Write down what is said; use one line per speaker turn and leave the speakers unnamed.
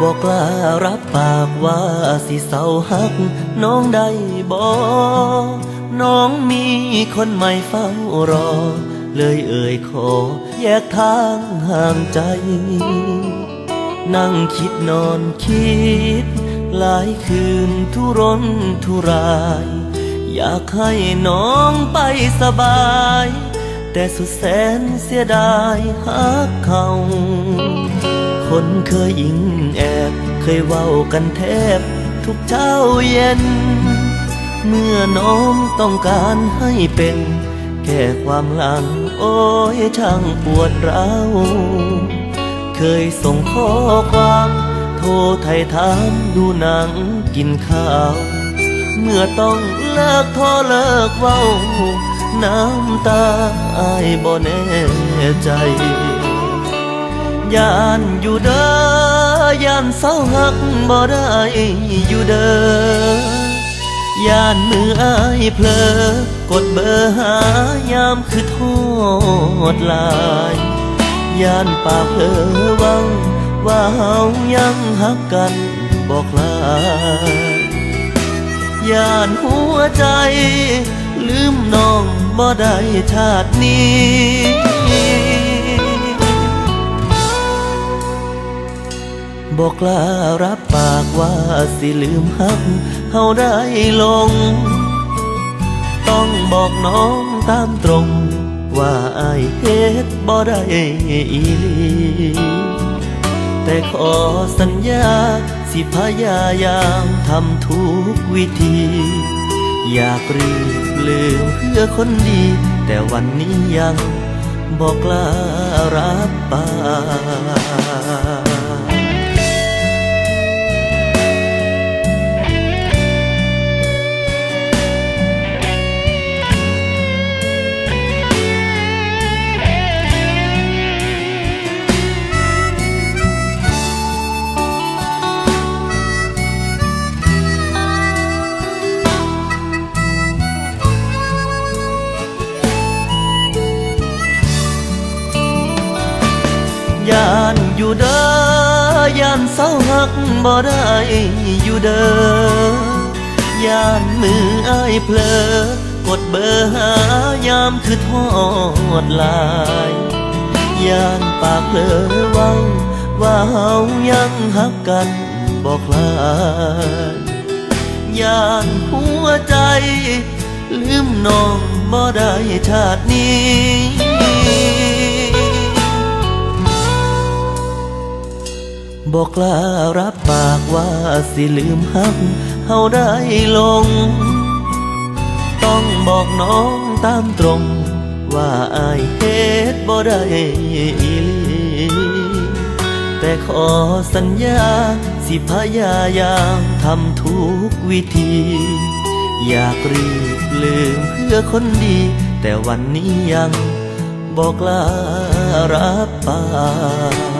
บอกกล้ารับปากว่าสิเศร้าหัก น้องได้บอกน้องมีคนใหม่เฝ้ารอ เลยเอ่ยขอ แยกทางห่างใจ นั่งคิดนอนคิด หลายคืนทุรนทุราย อยากให้น้องไปสบาย แต่สุดแสนเสียดายหักเขา คนเคยอิงแอบ เคยเว้ากันแทบ ทุกเช้าเย็น เมื่อน้องต้องการให้เป็น แค่ความหลัง โอ้ยช่างปวดร้าวเคยส่งข้อความโทรไทยถามดูหนังกินข้าว เมื่อต้องเลิกโทรเลิกเว้า น้ำตาอายบ่แน่ใจ ย่านอยู่เด้อย่านเศร้าหักบ่ได้อยู่เด้อย่านมืออายเพลอกดเบอร์หายามคือโทษหลายย่านปากเพลอวัง ว่าเฮายังหักกันบอกลาย่านหัวใจ ลืมน้องบ่ได้ชาตินี้ บอกกล้ารับปากว่าสิลืมหักเฮาได้ลง ต้องบอกน้องตามตรง ว่าอายเฮ็ดบ่ได้อีหลีแต่ขอสัญญาสิพยายามทำทุกวิธี อยากรีบลืมเพื่อคนดี แต่วันนี้ยังบอกกล้ารับปาก อยู่เด้อย่านเศร้าหักบ่ได้อยู่เด้อย่านมืออายเพลอกดเบอร์หายามคือทอดลายย่านปากเพลอเว้าว่าเฮายังหักกันบ่คลายย่านหัวใจ ลืมน้องบ่ได้ชาตินี้ บอกกล้ารับปากว่าสิลืมหักเฮาได้ลง ต้องบอกน้องตามตรง ว่าอายเฮ็ดบ่ได้อีลีแต่ขอสัญญาสิพยายามทำทุกวิธี อยากรีบลืมเพื่อคนดี แต่วันนี้ยังบอกลารับปาก